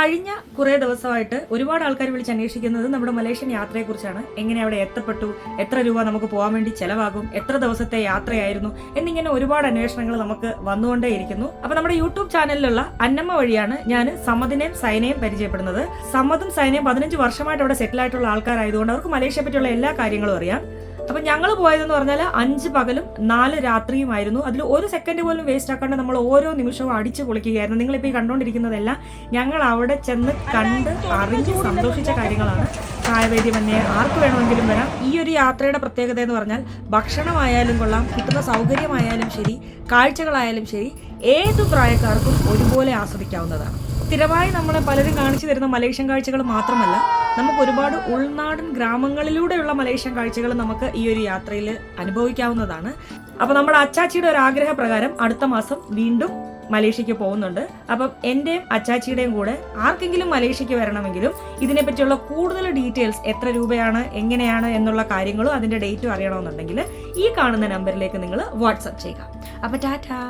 കഴിഞ്ഞ കുറേ ദിവസമായിട്ട് ഒരുപാട് ആൾക്കാർ വിളിച്ച് അന്വേഷിക്കുന്നത് നമ്മുടെ മലേഷ്യൻ യാത്രയെക്കുറിച്ചാണ്. എങ്ങനെ അവിടെ എത്തപ്പെട്ടു? എത്ര രൂപ നമുക്ക് പോകാൻ വേണ്ടി ചെലവാകും? എത്ര ദിവസത്തെ യാത്രയായിരുന്നു? എന്നിങ്ങനെ ഒരുപാട് അന്വേഷണങ്ങൾ നമുക്ക് വന്നുകൊണ്ടേയിരിക്കുന്നു. അപ്പൊ നമ്മുടെ യൂട്യൂബ് ചാനലിലുള്ള അന്നമ്മ വഴിയാണ് ഞാൻ സമ്മതിനെയും സൈനയും പരിചയപ്പെടുന്നത്. സമ്മതും സൈനയും പതിനഞ്ച് വർഷമായിട്ട് അവിടെ സെറ്റിൽ ആയിട്ടുള്ള ആൾക്കാരായതുകൊണ്ട് അവർക്ക് മലേഷ്യയെ പറ്റിയുള്ള എല്ലാ കാര്യങ്ങളും അറിയാം. അപ്പൊ ഞങ്ങൾ പോയതെന്ന് പറഞ്ഞാൽ അഞ്ച് പകലും നാല് രാത്രിയുമായിരുന്നു. അതിൽ ഒരു സെക്കൻഡ് പോലും വേസ്റ്റ് ആക്കാണ്ട് നമ്മൾ ഓരോ നിമിഷവും അടിച്ചു പൊളിക്കുകയായിരുന്നു. നിങ്ങളിപ്പോൾ ഈ കണ്ടുകൊണ്ടിരിക്കുന്നതെല്ലാം ഞങ്ങൾ അവിടെ ചെന്ന് കണ്ട് അറിഞ്ഞ് സന്തോഷിച്ച കാര്യങ്ങളാണ്. കായവൈദ്യമന്യെ ആർക്ക് വേണമെങ്കിലും വരാം. ഈ ഒരു യാത്രയുടെ പ്രത്യേകത എന്ന് പറഞ്ഞാൽ ഭക്ഷണമായാലും കൊള്ളാം കിട്ടുന്ന സൗകര്യമായാലും ശരി കാഴ്ചകളായാലും ശരി ഏതു പ്രായക്കാർക്കും ഒരുപോലെ ആസ്വദിക്കാവുന്നതാണ്. സ്ഥിരമായി നമ്മളെ പലരും കാണിച്ചു തരുന്ന മലേഷ്യൻ കാഴ്ചകൾ മാത്രമല്ല നമുക്ക് ഒരുപാട് ഉൾനാടൻ ഗ്രാമങ്ങളിലൂടെയുള്ള മലേഷ്യൻ കാഴ്ചകൾ നമുക്ക് ഈ ഒരു യാത്രയിൽ അനുഭവിക്കാവുന്നതാണ്. അപ്പോൾ നമ്മുടെ അച്ചാച്ചിയുടെ ഒരു ആഗ്രഹ പ്രകാരം അടുത്ത മാസം വീണ്ടും മലേഷ്യക്ക് പോകുന്നുണ്ട്. അപ്പം എന്റെയും അച്ചാച്ചിയുടെയും കൂടെ ആർക്കെങ്കിലും മലേഷ്യക്ക് വരണമെങ്കിലും ഇതിനെപ്പറ്റിയുള്ള കൂടുതൽ ഡീറ്റെയിൽസ് എത്ര രൂപയാണ് എങ്ങനെയാണ് എന്നുള്ള കാര്യങ്ങളും അതിന്റെ ഡേറ്റും അറിയണമെന്നുണ്ടെങ്കിൽ ഈ കാണുന്ന നമ്പറിലേക്ക് നിങ്ങൾ വാട്സപ്പ് ചെയ്യുക. അപ്പോൾ ടാറ്റാ.